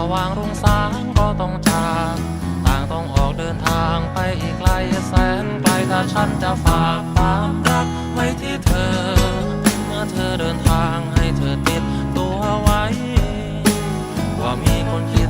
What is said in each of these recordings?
าวางรุ่งสางก็ต้องจากต่างต้องออกเดินทางไปอีกไกลแสนไกลถ้าฉันจะฝากความรักไว้ที่เธอ เมื่อเธอเดินทางให้เธอติดตัวไว้ ว่ามีคนคิด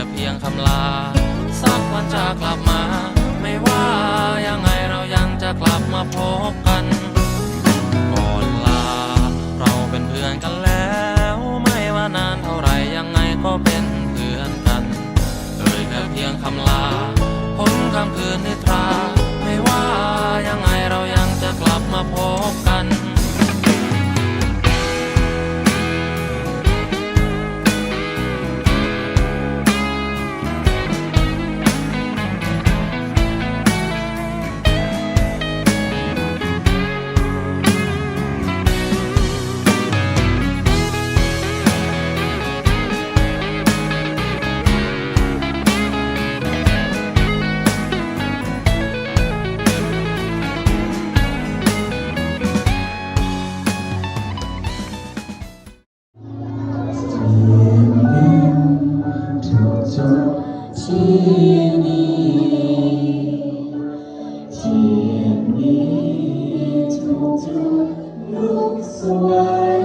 อเพียงคำลา สักวันจะกลับมา ไม่ว่ายังไงเรายังจะกลับมาพบกันก่อนลา เราเป็นเพื่อนกันแล้ว ไม่ว่านานเท่าไหรยังไงก็เป็นเพื่อนกันเอ่ยแค่เพียงคำลาพ้นคำคืนที่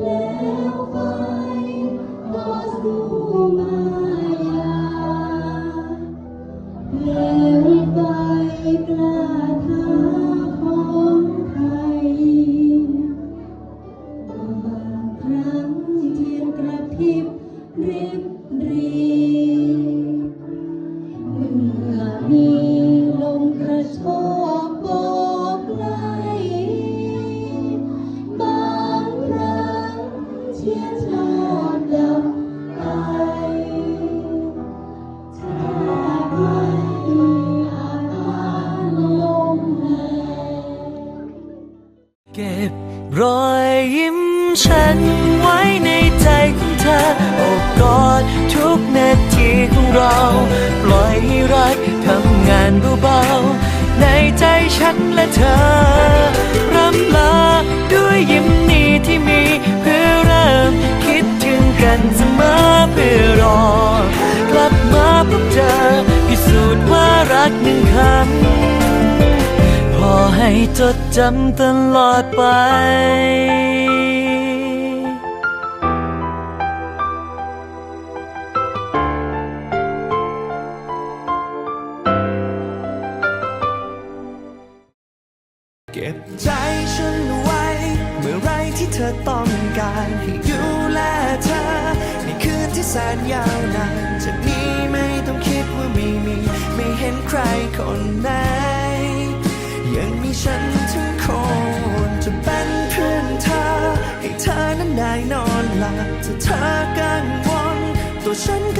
แเก็บรอยยิ้มฉันไว้ในใจของเธอโอบกอดทุกนาทีของเรา ปล่อยให้รักทำงานเบาๆในใจฉันและเธอ นึ่งคำพอให้จดจำตลอดไปเก็บใจฉันไว้ เมื่อไรที่เธอต้องการให้ดูแลเธอในคืนที่แสนยาวนานจะ เห็นใครคนไหน ยังมีฉันทั้งคนจะเป็นเพื่อนเธอ ให้เธอนั้นได้นอนหลับถ้าเธอกังวลตัวฉันก็